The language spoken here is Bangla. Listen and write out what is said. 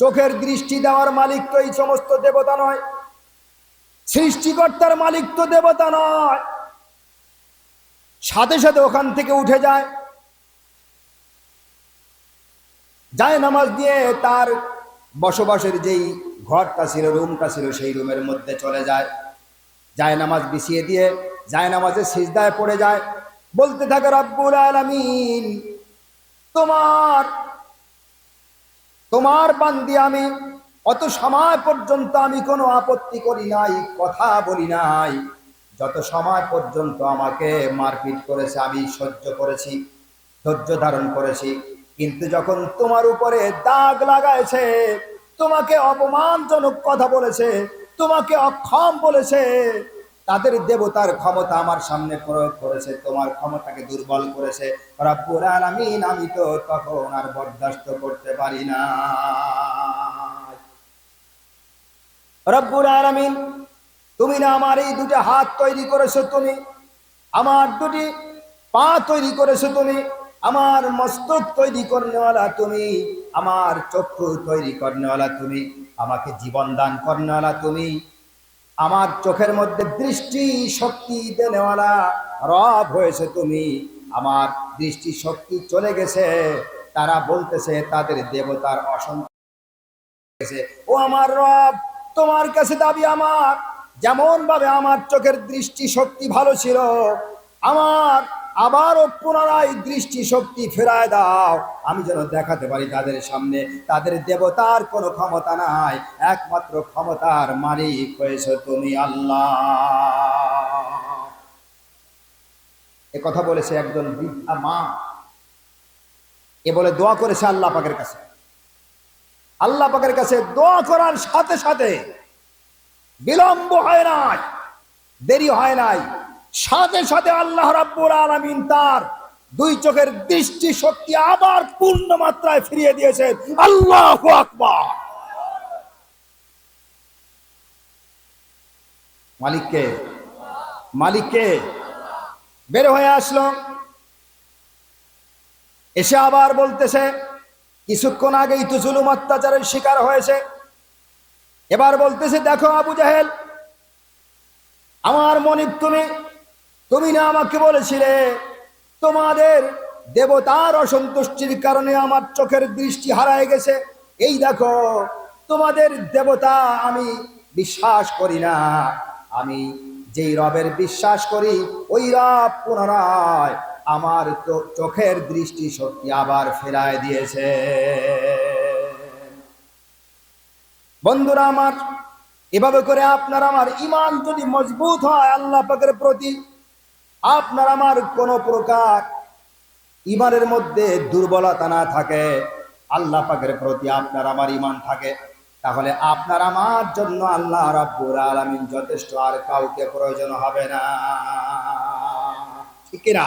চোখের দৃষ্টি দেওয়ার মালিক তো এই সমস্ত দেবতা নয়। সৃষ্টিকর্তার মালিক তো দেবতা নয়। সাথে সাথে ওখান থেকে উঠে যায়। যায় নামাজ দিয়ে তার বসবাসের যেই ঘরটা ছিল, রুমটা ছিল, সেই রুমের মধ্যে চলে যায়। যায় নামাজ বিছিয়ে দিয়ে, যায় নামাজে সিজদায় পড়ে যায়। বলতে থাকে, রব্বুল আলামিন, তোমার তোমার বান্দি আমি, অত সময় পর্যন্ত আমি কোনো আপত্তি করি নাই, কথা বলি নাই। যত সময় পর্যন্ত আমাকে মারপিট করেছে, আমি সহ্য করেছি, ধৈর্য ধারণ করেছি। কিন্তু যখন তোমার উপরে দাগ লাগাইছে, তোমাকে অপমানজনক কথা বলেছে, তোমাকে অক্ষম বলেছে তাদের দেবতার ক্ষমতা আমার সামনে প্রয়োগ করেছে, তোমার ক্ষমতাকে দুর্বল করেছে। আমি তো তখন আর বরদাস্ত করতে পারি না। তুমি না আমার এই দুটো হাত তৈরি করেছ তুমি, আমার দুটি পা তৈরি করেছ তুমি, আমার মস্তক তৈরি করনেওয়ালা তুমি, আমার চক্ষু তৈরি করনেওয়ালা তুমি, আমাকে জীবন দান করনেওয়ালা তুমি আমার চোখের মধ্যে দৃষ্টি শক্তি দেনেওয়ালা রব হয়েছে তুমি। আমার দৃষ্টি শক্তি চলে গেছে, তারা বলতেছে তাদের দেবতার অসন্ত গেছে ও আমার রব, তোমার কাছে দাবি আমার। যেমন ভাবে আমার চোখের দৃষ্টি শক্তি ভালো ছিল, আমার আবারও পুনরায় দৃষ্টি শক্তি ফেরায় দাও। আমি যেন দেখাতে পারি তাদের সামনে, তাদের দেবতার কোনো ক্ষমতা নাই। একমাত্র ক্ষমতার মালিক হয়েছে তুমি আল্লাহ। এ কথা বলেছে একজন বৃদ্ধা মা। এ বলে দোয়া করেছে আল্লাহ পাকের কাছে। আল্লাহ পাকের কাছে দোয়া করার সাথে সাথে বিলম্ব হয় নাই, দেরি হয় নাই। সাথে সাথে আল্লাহ রাব্বুল আলামিন তার দুই চোখের দৃষ্টি শক্তি আবার পূর্ণ মাত্রায় ফিরিয়ে দিয়েছেন। আল্লাহ আকবার। মালিককে মালিককে বের হয়ে আসলো। এসে আবার বলতেছে, কিছুক্ষণ আগেই তো জুলুম অত্যাচারের শিকার হয়েছে। এবার বলতেছে, দেখো আবু জাহেল, আমার মনিব তুমি তুমি না আমাকে বলেছিলে, তোমাদের দেবতার অসন্তুষ্টির কারণে আমার চোখের দৃষ্টি হারায় গেছে। এই দেখো, তোমাদের দেবতা আমি বিশ্বাস করি না। আমি যেই রবের বিশ্বাস করি, ওই রব পুনরায় আমার চোখের দৃষ্টি শক্তি আবার ফেরায় দিয়েছে। বন্ধুরা আমার, এভাবে করে আপনার আমার ইমান যদি মজবুত হয়, আল্লাহ পাকের প্রতি আপনার আমার কোনো প্রকার ইমানের মধ্যে দুর্বলতা না থাকে, আল্লাহ পাকের প্রতি আপনার আমার ইমান থাকে, তাহলে আপনার আমার জন্য আল্লাহ রাব্বুর আলমিন যথেষ্ট, আর কাউকে প্রয়োজন হবে না। ঠিক না